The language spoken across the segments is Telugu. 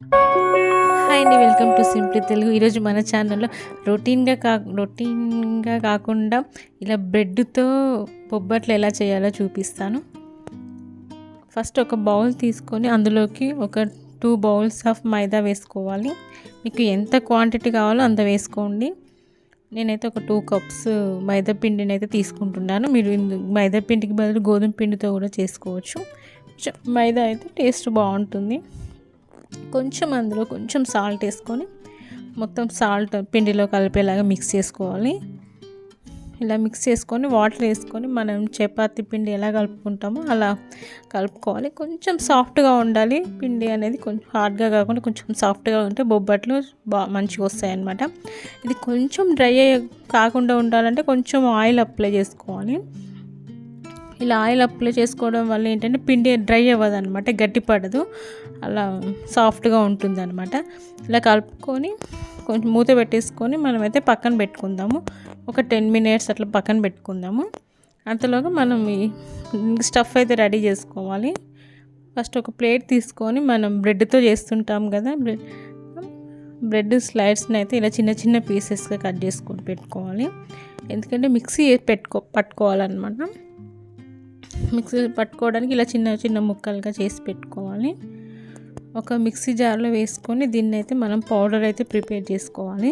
హాయ్ అండి వెల్కమ్ టు సింప్లీ తెలుగు ఈరోజు మన ఛానల్లో రొటీన్గా కా రొటీన్గా కాకుండా ఇలా బ్రెడ్తో బొబ్బట్లు ఎలా చేయాలో చూపిస్తాను. ఫస్ట్ ఒక బౌల్ తీసుకొని అందులోకి ఒక టూ బౌల్స్ ఆఫ్ మైదా వేసుకోవాలి. మీకు ఎంత క్వాంటిటీ కావాలో అంత వేసుకోండి. నేనైతే ఒక టూ కప్స్ మైదా పిండిని అయితే తీసుకుంటున్నాను. మీరు మైదా పిండికి బదులు గోధుమ పిండితో కూడా చేసుకోవచ్చు. మైదా అయితే టేస్ట్ బాగుంటుంది. కొంచెం అందులో కొంచెం సాల్ట్ వేసుకొని మొత్తం సాల్ట్ పిండిలో కలిపేలాగా మిక్స్ చేసుకోవాలి. ఇలా మిక్స్ చేసుకొని వాటర్ వేసుకొని మనం చపాతీ పిండి ఎలా కలుపుకుంటామో అలా కలుపుకోవాలి. కొంచెం సాఫ్ట్గా ఉండాలి. పిండి అనేది కొంచెం హార్డ్గా కాకుండా కొంచెం సాఫ్ట్గా ఉంటే బొబ్బట్లు బా మంచిగా వస్తాయి అన్నమాట. ఇది కొంచెం డ్రై కాకుండా ఉండాలంటే కొంచెం ఆయిల్ అప్లై చేసుకోవాలి. ఇలా ఆయిల్ అప్లై చేసుకోవడం వల్ల ఏంటంటే పిండి డ్రై అవ్వదు అనమాట గట్టి పడదు అలా సాఫ్ట్గా ఉంటుంది అనమాట ఇలా కలుపుకొని కొంచెం మూత పెట్టేసుకొని మనమైతే పక్కన పెట్టుకుందాము. ఒక టెన్ మినిట్స్ అట్లా పక్కన పెట్టుకుందాము. అంతలోగా మనం ఈ స్టఫ్ అయితే రెడీ చేసుకోవాలి. ఫస్ట్ ఒక ప్లేట్ తీసుకొని మనం బ్రెడ్తో చేస్తుంటాం కదా బ్రెడ్ బ్రెడ్ స్లైడ్స్ని అయితే ఇలా చిన్న చిన్న పీసెస్గా కట్ చేసుకొని పెట్టుకోవాలి. ఎందుకంటే మిక్సీ పెట్టుకో పట్టుకోవాలన్నమాట. మిక్సీ పట్టుకోవడానికి ఇలా చిన్న చిన్న ముక్కలుగా చేసి పెట్టుకోవాలి. ఒక మిక్సీ జార్లో వేసుకొని దీన్ని అయితే మనం పౌడర్ అయితే ప్రిపేర్ చేసుకోవాలి.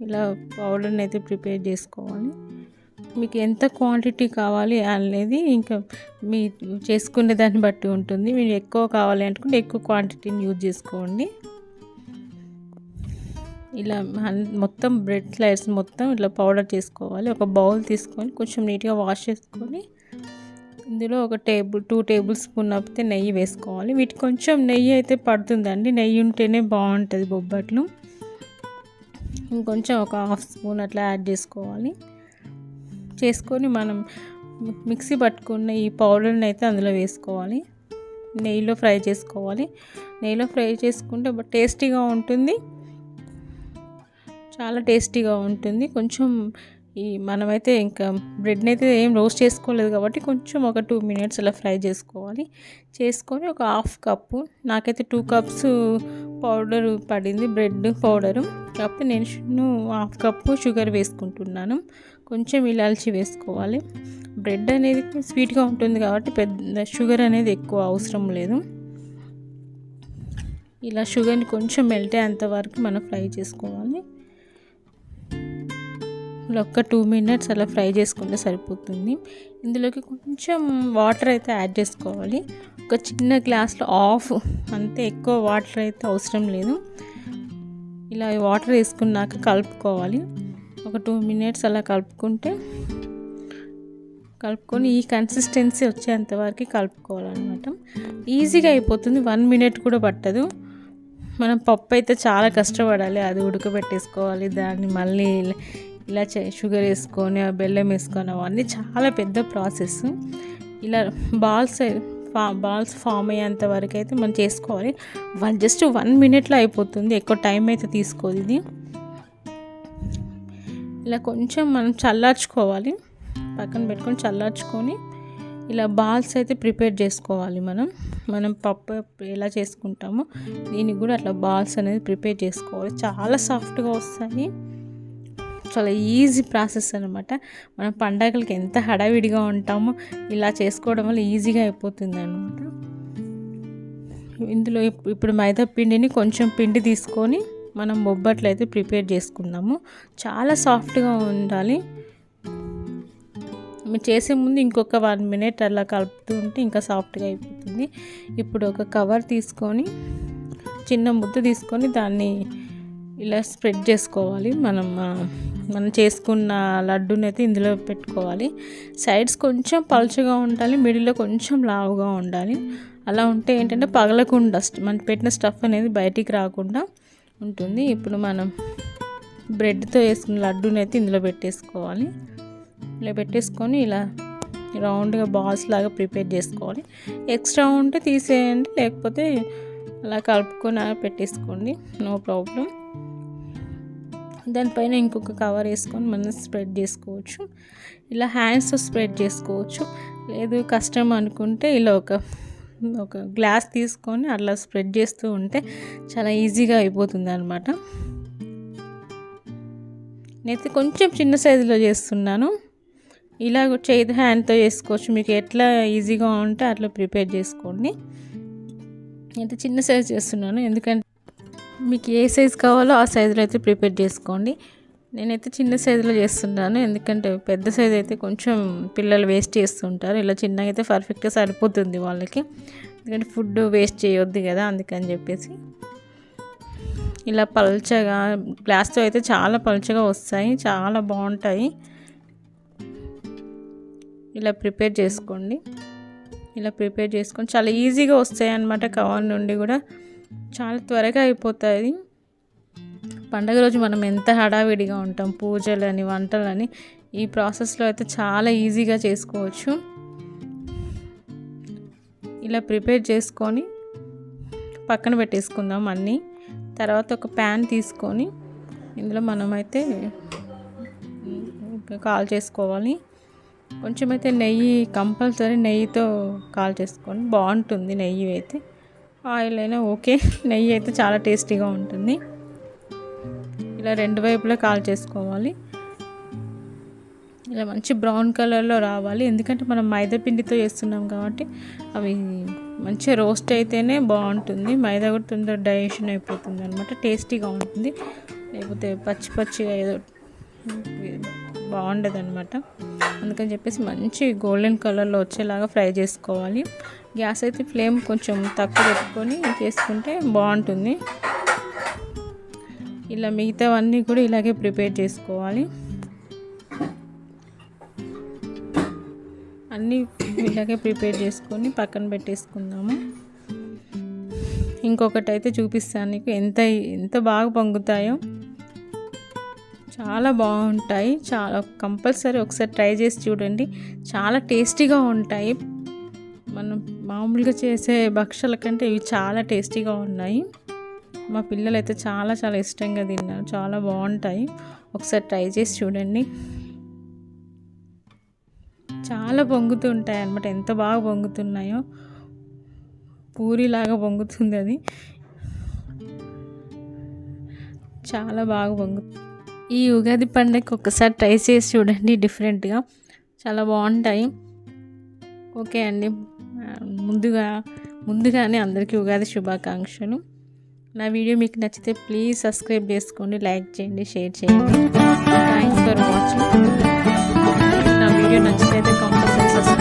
ఇలా పౌడర్ని అయితే ప్రిపేర్ చేసుకోవాలి. మీకు ఎంత క్వాంటిటీ కావాలి అనేది ఇంకా మీ చేసుకునే దాన్ని బట్టి ఉంటుంది. మీరు ఎక్కువ కావాలి అనుకుంటే ఎక్కువ క్వాంటిటీని యూజ్ చేసుకోండి. ఇలా మొత్తం బ్రెడ్ స్లైడ్స్ మొత్తం ఇట్లా పౌడర్ చేసుకోవాలి. ఒక బౌల్ తీసుకొని కొంచెం నీట్గా వాష్ చేసుకొని ఇందులో ఒక టేబుల్ టూ టేబుల్ స్పూన్ అయితే నెయ్యి వేసుకోవాలి. వీటికి కొంచెం నెయ్యి అయితే పడుతుందండి. నెయ్యి ఉంటేనే బాగుంటుంది బొబ్బట్లు. ఇంకొంచెం ఒక హాఫ్ స్పూన్ అట్లా యాడ్ చేసుకోవాలి. చేసుకొని మనం మిక్సీ పట్టుకున్న ఈ పౌడర్ని అయితే అందులో వేసుకోవాలి. నెయ్యిలో ఫ్రై చేసుకోవాలి. నెయ్యిలో ఫ్రై చేసుకుంటే టేస్టీగా ఉంటుంది. చాలా టేస్టీగా ఉంటుంది. కొంచెం ఈ మనమైతే ఇంకా బ్రెడ్ని అయితే ఏం రోస్ట్ చేసుకోలేదు కాబట్టి కొంచెం ఒక టూ మినిట్స్ అలా ఫ్రై చేసుకోవాలి. చేసుకొని ఒక హాఫ్ కప్పు నాకైతే టూ కప్స్ పౌడర్ పడింది బ్రెడ్ పౌడరు. కాకపోతే నేను హాఫ్ కప్పు షుగర్ వేసుకుంటున్నాను. కొంచెం ఇలాల్చి వేసుకోవాలి. బ్రెడ్ అనేది స్వీట్గా ఉంటుంది కాబట్టి పెద్ద షుగర్ అనేది ఎక్కువ అవసరం లేదు. ఇలా షుగర్ని కొంచెం మెల్ట్ అయ్యేంత వరకు మనం ఫ్రై చేసుకోవాలి. ఇలా ఒక్క టూ మినిట్స్ అలా ఫ్రై చేసుకుంటే సరిపోతుంది. ఇందులోకి కొంచెం వాటర్ అయితే యాడ్ చేసుకోవాలి. ఒక చిన్న గ్లాస్లో ఆఫ్ అంతే ఎక్కువ వాటర్ అయితే అవసరం లేదు. ఇలా వాటర్ వేసుకున్నాక కలుపుకోవాలి. ఒక టూ మినిట్స్ అలా కలుపుకుంటే కలుపుకొని ఈ కన్సిస్టెన్సీ వచ్చేంత వరకు కలుపుకోవాలన్నమాట. ఈజీగా అయిపోతుంది. వన్ మినిట్ కూడా పట్టదు. మనం పప్పు అయితే చాలా కష్టపడాలి. అది ఉడకబెట్టేసుకోవాలి. దాన్ని మళ్ళీ ఇలా చే షుగర్ వేసుకొని బెల్లం వేసుకొని అవన్నీ చాలా పెద్ద ప్రాసెస్ ఇలా బాల్స్ ఫా బాల్స్ ఫామ్ అయ్యేంత వరకు అయితే మనం చేసుకోవాలి. వన్ జస్ట్ వన్ మినిట్లో అయిపోతుంది. ఎక్కువ టైం అయితే తీసుకోదు ఇది. ఇలా కొంచెం మనం చల్లార్చుకోవాలి. పక్కన పెట్టుకొని చల్లార్చుకొని ఇలా బాల్స్ అయితే ప్రిపేర్ చేసుకోవాలి మనం. మనం పప్పు ఎలా చేసుకుంటామో దీనికి కూడా అట్లా బాల్స్ అనేది ప్రిపేర్ చేసుకోవాలి. చాలా సాఫ్ట్గా వస్తాయి. చాలా ఈజీ ప్రాసెస్ అనమాట మనం పండగలకి ఎంత హడావిడిగా ఉంటామో ఇలా చేసుకోవడం వల్ల ఈజీగా అయిపోతుంది అనమాట ఇందులో ఇప్పుడు మైదా పిండిని కొంచెం పిండి తీసుకొని మనం బొబ్బట్లు అయితే ప్రిపేర్ చేసుకుందాము. చాలా సాఫ్ట్గా ఉండాలి. మీరు చేసే ముందు ఇంకొక వన్ మినిట్ అలా కలుపుతూ ఉంటే ఇంకా సాఫ్ట్గా అయిపోతుంది. ఇప్పుడు ఒక కవర్ తీసుకొని చిన్న ముద్ద తీసుకొని దాన్ని ఇలా స్ప్రెడ్ చేసుకోవాలి. మనం మనం చేసుకున్న లడ్డూని అయితే ఇందులో పెట్టుకోవాలి. సైడ్స్ కొంచెం పలుచగా ఉండాలి మిడిల్లో కొంచెం లావుగా ఉండాలి. అలా ఉంటే ఏంటంటే పగలకుండా మనం పెట్టిన స్టఫ్ అనేది బయటికి రాకుండా ఉంటుంది. ఇప్పుడు మనం బ్రెడ్తో వేసుకున్న లడ్డూని అయితే ఇందులో పెట్టేసుకోవాలి. ఇలా పెట్టేసుకొని ఇలా రౌండ్గా బాల్స్ లాగా ప్రిపేర్ చేసుకోవాలి. ఎక్స్ట్రా ఉంటే తీసేయండి లేకపోతే అలా కలుపుకొని అలా పెట్టేసుకోండి. No problem. దానిపైన ఇంకొక కవర్ వేసుకొని మనం స్ప్రెడ్ చేసుకోవచ్చు. ఇలా హ్యాండ్స్తో స్ప్రెడ్ చేసుకోవచ్చు. లేదు కష్టం అనుకుంటే ఇలా ఒక ఒక గ్లాస్ తీసుకొని అట్లా స్ప్రెడ్ చేస్తూ ఉంటే చాలా ఈజీగా అయిపోతుంది అనమాట నేనైతే కొంచెం చిన్న సైజులో చేస్తున్నాను. ఇలా చేతి హ్యాండ్తో చేసుకోవచ్చు. మీకు ఎట్లా ఈజీగా ఉంటే అట్లా ప్రిపేర్ చేసుకోండి. నేనైతే చిన్న సైజ్ చేస్తున్నాను. ఎందుకంటే మీకు ఏ సైజ్ కావాలో ఆ సైజులో అయితే ప్రిపేర్ చేసుకోండి. నేనైతే చిన్న సైజులో చేస్తున్నాను. ఎందుకంటే పెద్ద సైజు అయితే కొంచెం పిల్లలు వేస్ట్ చేస్తుంటారు. ఇలా చిన్నగా అయితే పర్ఫెక్ట్గా సరిపోతుంది వాళ్ళకి. ఎందుకంటే ఫుడ్ వేస్ట్ చేయొద్దు కదా అందుకని చెప్పేసి. ఇలా పల్చగా గ్లాస్తో అయితే చాలా పల్చగా వస్తాయి. చాలా బాగుంటాయి. ఇలా ప్రిపేర్ చేసుకోండి. ఇలా ప్రిపేర్ చేసుకొని చాలా ఈజీగా వస్తాయి అన్నమాట కవర్ నుండి కూడా. చాలా త్వరగా అయిపోతుంది పండగ రోజు మనం ఎంత హడావిడిగా ఉంటాం పూజలని వంటలని ఈ ప్రాసెస్లో అయితే చాలా ఈజీగా చేసుకోవచ్చు. ఇలా ప్రిపేర్ చేసుకొని పక్కన పెట్టేసుకుందాం అన్నీ. తర్వాత ఒక ప్యాన్ తీసుకొని ఇందులో మనమైతే కాల్ చేసుకోవాలి. కొంచెం అయితే నెయ్యి కంపల్సరీ నెయ్యితో కాల్ చేసుకోండి బాగుంటుంది నెయ్యి అయితే. ఆయిల్ అయినా ఓకే. నెయ్యి అయితే చాలా టేస్టీగా ఉంటుంది. ఇలా రెండు వైపులా కాల్ చేసుకోవాలి. ఇలా మంచి బ్రౌన్ కలర్లో రావాలి. ఎందుకంటే మనం మైదా పిండితో చేస్తున్నాం కాబట్టి అవి మంచిగా రోస్ట్ అయితేనే బాగుంటుంది. మైదా కూడా తొందర డైజెషన్ అయిపోతుంది అనమాట టేస్టీగా ఉంటుంది. లేకపోతే పచ్చి పచ్చిగా ఏదో బాగుండదు అనమాట అందుకని చెప్పేసి మంచి గోల్డెన్ కలర్లో వచ్చేలాగా ఫ్రై చేసుకోవాలి. గ్యాస్ అయితే ఫ్లేమ్ కొంచెం తక్కువ పెట్టుకొని చేసుకుంటే బాగుంటుంది. ఇలా మిగతావన్నీ కూడా ఇలాగే ప్రిపేర్ చేసుకోవాలి. అన్నీ ఇలాగే ప్రిపేర్ చేసుకొని పక్కన పెట్టేసుకుందాము. ఇంకొకటి అయితే చూపిస్తాను నీకు ఎంత ఎంత బాగా పొంగుతాయో. చాలా బాగుంటాయి. చాలా కంపల్సరీ ఒకసారి ట్రై చేసి చూడండి. చాలా టేస్టీగా ఉంటాయి. మనం మామూలుగా చేసే భక్షల కంటే ఇవి చాలా టేస్టీగా ఉన్నాయి. మా పిల్లలు అయితే చాలా చాలా ఇష్టంగా తిన్నారు. చాలా బాగుంటాయి. ఒకసారి ట్రై చేసి చూడండి. చాలా పొంగుతూ ఉంటాయి అనమాట ఎంత బాగా పొంగుతున్నాయో. పూరిలాగా పొంగుతుంది అది. చాలా బాగా పొంగుతుంది ఈ ఉగాది పండుగకి ఒకసారి ట్రై చేసి చూడండి డిఫరెంట్గా. చాలా బాగుంటాయి. ఓకే అండి. ముందుగా ముందుగానే అందరికీ ఉగాది శుభాకాంక్షలు. నా వీడియో మీకు నచ్చితే ప్లీజ్ సబ్స్క్రైబ్ చేసుకోండి లైక్ చేయండి షేర్ చేయండి. థ్యాంక్స్ ఫర్ వాచింగ్ నా వీడియో నచ్చితే కంపల్సరీ సబ్స్క్రైబ్